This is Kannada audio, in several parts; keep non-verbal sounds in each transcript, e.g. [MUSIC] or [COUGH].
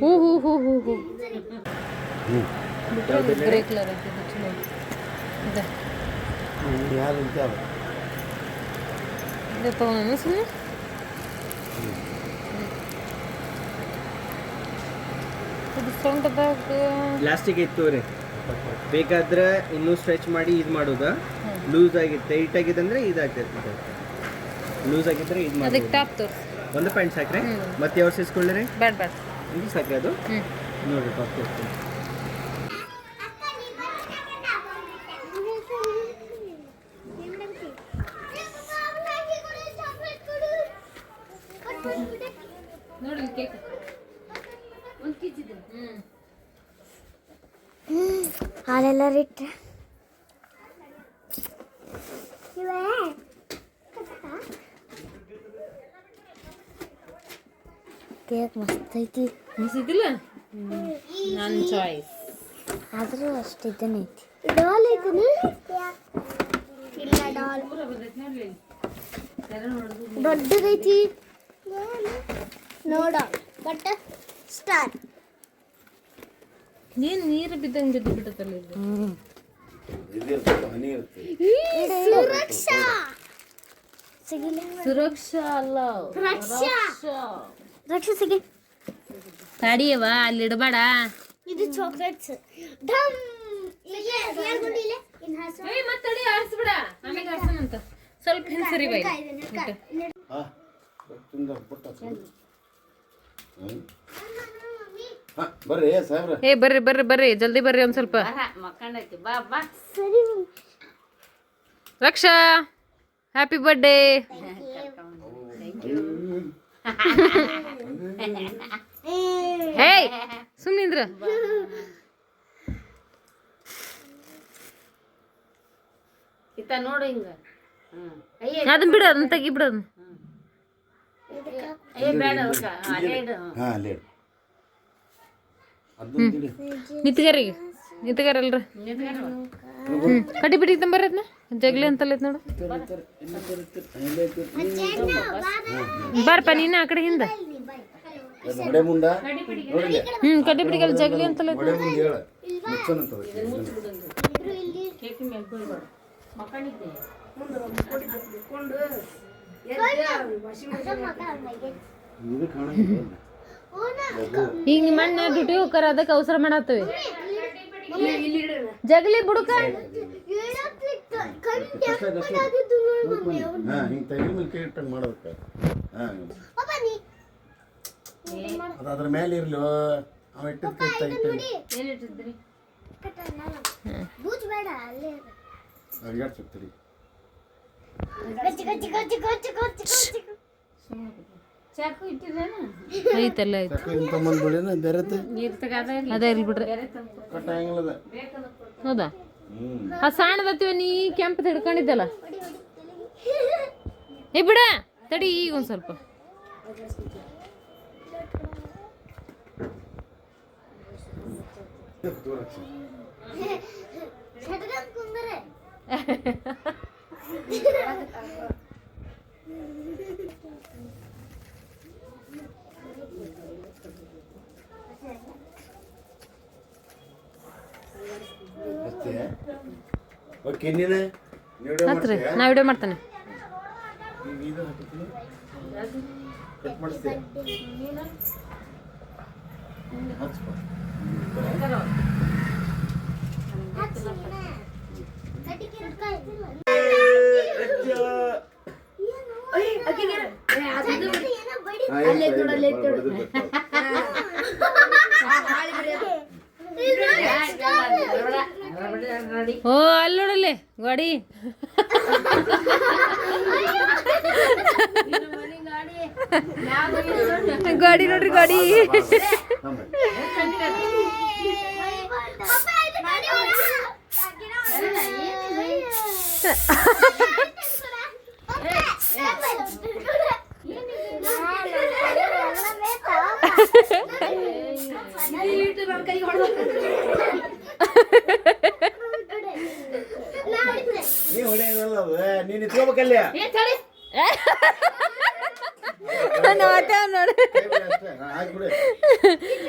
ಹೂ ಹೂ ಹೂ ಹೂ ಹೂ. ಗ್ರೇ ಕಲರ್ ಐತೆ ಇದು ಚಲೋ ಇದೆ. ಇದೆ ತಗೊಂಡ ಸುಮ್ಮನೆ ಡಿಸ್ಕೌಂಟ್ದಾಗ ಪ್ಲಾಸ್ಟಿಕ್ ಇತ್ತು ರೀ ಬೇಕಾದ್ರೆ ಇನ್ನೂ ಸ್ಟ್ರೆಚ್ ಮಾಡಿ ಇದು ಮಾಡೋದ? ಲೂಸ್ ಆಗಿತ್ತು ಟೈಟ್ ಆಗಿದೆ ಅಂದ್ರೆ ಇದಾಗ್ತೈತೆ ಲೂಸ್ ಆಗಿದ್ರೆ ಇದು ಅದಕ್ಕೆ ಮಾಡಿ ಟಾಪ್ ತೋರಿಸಿ. ಒಂದು ಪ್ಯಾಂಟ್ ಸಾಕ್ರೆ. ಮತ್ತೆ ಯಾವ ರೀ ಬ್ಯಾಡ್ ಬ್ಯಾಡ ಇದು ಸಕ್ಕರೆ ಅದು? ಟಾಪ್ ತೋರಿಸ್ತೀನಿ ನೋಡಿ ಕೇಕ್ ಒಂದು ಕೆ ಜಿ ಹ್ಞೂ ಹಾಲೆಲ್ಲ ಇಟ್ಟೆ ಕೇಕ್ ಮಸ್ತ್ ಐತಿ? ಅನಿಸಿದಿಲ್ಲ ನನ್ನ ಚಾಯ್ಸ್ ಆದರೂ ಅಷ್ಟು ಇದನ್ನ ಐತಿ. ಡಾಲ್ ಐತಿನಿ ಇಲ್ಲ ಡಾಲ್. ದೊಡ್ಡದೈತಿ. ನೋಡ ಬಟ್ ಸ್ಟಾರ್. ಏನು ನೀರು ಬಿದ್ದಂಗೆ ಬಿದ್ದು ಬಿಡುತ್ತಲ್ಲ ಇದು ಇದಿರ್ತದೆ ಹನಿ ಇರುತ್ತೆ. ಸುರಕ್ಷಾ. ಸಿಗಿಲ್ಲ ಸುರಕ್ಷಾ ಅಲ್ಲ ರಕ್ಷಾ ರಕ್ಷಾ ಸಿಗಿ ತಡಿಯವ ಅಲ್ಲಿ ಇಡಬೇಡ ಇದು ಚಾಕ್ಲೇಟ್ಸ್ ಢಮ್ ಯಾರ್ಗೊಂಡಿಲ್ಲ ಇನ್ ಹಸು ಏಯ್ ಮತ್ತೆ ತಡಿ ಆರಿಸ್ಬಿಡ ಆಮೇಲೆ ಆರಿಸೋಣಂತ ಸ್ವಲ್ಪ ಹಿಂಸರಿ ಬೈ ಹಾಂ ತುಂಬ ಪುಟ್ಟ ಹಾಂ ಬರ್ರಿ ಸಾಹೇಬ್ರ ಏ ಬರ್ರಿ ಬರ್ರಿ ಬರ್ರಿ ಜಲ್ದಿ ಬರ್ರಿ ಒಂದ್ ಸ್ವಲ್ಪ ಸರಿ ರಕ್ಷಾ ಹ್ಯಾಪಿ ಬರ್ಡೇ ಹೇಯ್ ಸುಮ್ನಿಂದ್ರ ಇತ್ತ ನೋಡು ಹಿಂಗ. ಅದನ್ನ ಬಿಡು ಅದನ್ನ ತೆಗಿ ಬಿಡು ಅದನ್ನ. ಏ ಬೇಡ ಅವ್ಕ. ಅಲ್ಲೇ ಇಡು. ಹಾಂ ಅಲ್ಲೇ ಇಡು. ಅದನ್ನ ತಿಳಿ ನಿತ್ಗಾರಿ ನಿತ್ಗಾರಲ್ರ ಹ್ಮ್ ಕಟ್ಟಿ ಬಿಡಿ ತಂಬರ್ರಿ ಅದನ್ನ ಜಗ್ಲಿ ಅಂತಲ್ಲ ನೋಡು. ಬಾರಪ್ಪ ನೀನು ಆ ಕಡೆ ಹಿಂದ. ಮಡೆ ಮುಂದ ನೋಡಿಲ್ಲ ಹ್ಮ್ ಕಟ್ಟಿ ಬಿಡಿ ಅಲ್ಲಿ ಜಗ್ಲಿ ಅಂತಲ್ಲ ಈಗ ನಿಮ್ಮ ಅಣ್ಣ ಡ್ಯೂಟಿ ಹೋಗ್ತಾರ ಅದಕ್ಕೆ ಅವಸರ ಮಾಡತ್ತವಿ ಜಗ್ಲಿ ಬುಡುಕ. ಹಾ ಹಿಂಗೆ ಮೇಲೆ ಕೈ ಇಟ್ಟಂಗೆ ಮಾಡ್ಬೇಕು. ಹಾಂ ಅದು ಅದ್ರ ಮೇಲೆ ಇರ್ಲಿ ಅವ ಇಟ್ಟಿದ್ ಕೈ ತೆಗಿತಾನೆ ಅಡ್ಗಾಡ್ ಚಾಕು ಐತಲ್ಲ ಐತೆ ಬಿಡಿನ ಬೇರೆತ್ತೆ ನೀರು ತಗದ ಅದೇ ಇರ್ಲಿ ಬಿಡ್ರಿ. ಹೌದಾ? ಆ ಸಣ್ಣದತ್ತಿವ ನೀ ಕೆಂಪು ಹಿಡ್ಕೊಂಡಿದ್ದಲ್ಲ? ಏ ಬಿಡ ತಡಿ ಈಗ ಒಂದ್ ಸ್ವಲ್ಪ. ಕುಂದರೆ. [LAUGHS] ಓಕೆ ನೀನು ನೀವು ಹತ್ರಿ ನಾ ವಿಡಿಯೋ ಮಾಡ್ತಾನೆ ಅಲ್ಲೇ ಹಾಕಿದ್ದೀನಿ ಕಟ್ ಮಾಡಿಸ್ತೆ ಓ ಅಲ್ಲಿ ನೋಡಲ್ಲಿ ಗಾಡಿ ಗಾಡಿ ನೋಡ್ರಿ ಗಾಡಿ ನೀ ಹೊಡೆಯಲ್ಲ ನೀನು ನೋಡಿ.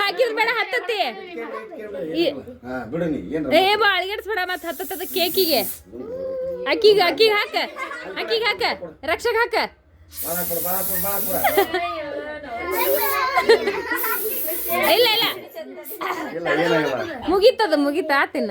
ಹಾಕಿದ್ ಬೇಡ ಹತ್ತತ್ತಿ. ಹಾ, ಬಿಡು ನೀ ಏನ್ ಏ ಬಾ ಅಳಿಗಡ್ಸ್ಬೇಡ ಮತ್ತೆ ಹತ್ತತ್ತದ ಕೇಕಿಗೆ. ಅಕ್ಕಿಗ ಅಕ್ಕಿಗೆ ಹಾಕ. ಅಕ್ಕಿಗೆ ಹಾಕ. ರಕ್ಷಕ್ ಹಾಕ. ಇಲ್ಲ ಇಲ್ಲ. ಮುಗೀತದ ಮುಗೀತ ಆತಿನ್ನ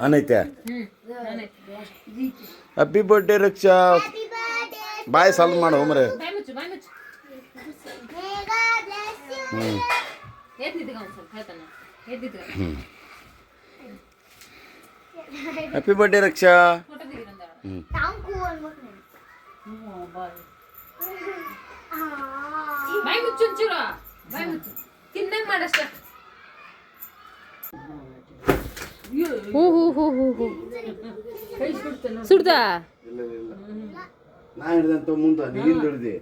ಅನೈತೆ ಹ್ಯಾಪಿ ಬರ್ಡೇ ರಕ್ಷಾ. ಬಾಯ್ ಸಾಲ್ವ್ ಮಾಡು ಮರೆ ಬಾಯ್ ಮುಚ್ಚು ಬಾಯ್ ಮುಚ್ಚು ಮೇಗಾ ಬ್ಲೆಸ್ ಯು ಹ್ಞೂ ಎದ್ದಿದ್ಗ ಒಂದ್ ಸ್ವಲ್ಪ ಹೇಳ್ತಾನ ಎದ್ದಿದ್ಗ ಹ್ಯಾಪಿ ಬರ್ಡೇ ರಕ್ಷಾ ಬಾಯ್ ಮುಚ್ಚು. ಬಾಯ್ ಮುಚ್ಚು ತಿನ್ನಂಗೆ ಮಾಡಷ್ಟ ಹೂ ಹೂ ಹೂ ಹೂ ಹೂ. ಹಿಡ್ದಂತ ಮುಂದೆ ನೀನು ಹಿಡ್ದಿ.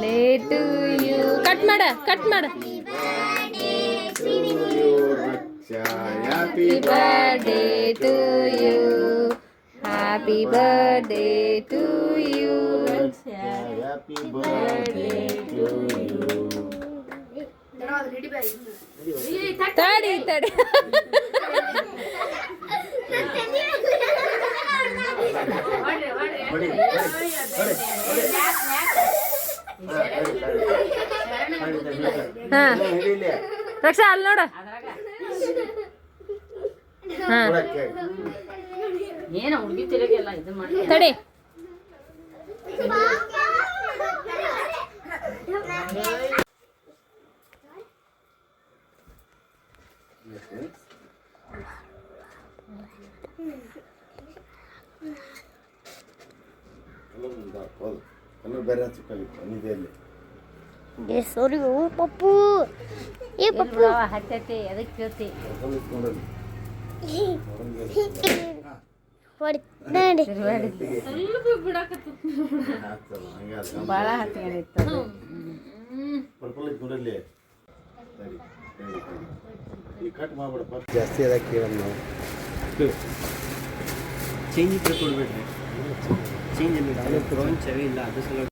ಲೇಟು ಯು ಕಟ್ ಮಾಡ ಕಟ್ ಮಾಡ. Raksha happy birthday to you happy birthday to you happy birthday to you ತಡಿ ತಡಿ. ಹಾ. ರಕ್ಷಾ ಅಲ್ಲಿ ನೋಡ. ಹಾ. ಕೊಡಕ್ಕೆ ಏನ ಹುಡುಗಿ ತಿರುಗೆಲ್ಲ ಇದು ಮಾಡಿ ತಡಿ. ಹೌದು. ಕಲರ್ ಬೇರೆ ಹಚ್ಬೇಕಾಗಿತ್ತು ನಿದೆ ಅಲ್ಲಿ ಏ ಸಾರಿ ಓ ಪಪ್ಪು. ಏ ಪಪ್ಪು. ಹತ್ತೈತಿ ಅದಕ್ಕೆ ಕೇಳ್ತಿ? ಭಾಳ ಹತ್ತಿತ್ತು ನೋಡಲ್ಲಿ. ಈ ಕಟ್ ಮಾಡ್ಬಿಡಪ್ಪ. ಜಾಸ್ತಿ ಅದಕ್ಕೆ ಕೇಳೋಣ ನಾವು ಚೇಂಜ್ ಕೊಡ್ಬೇಡ್ರಿ. ಚೇಂಜ್ ಇಲ್ಲ ಚವಿ ಇಲ್ಲ ಅದು ಸಲ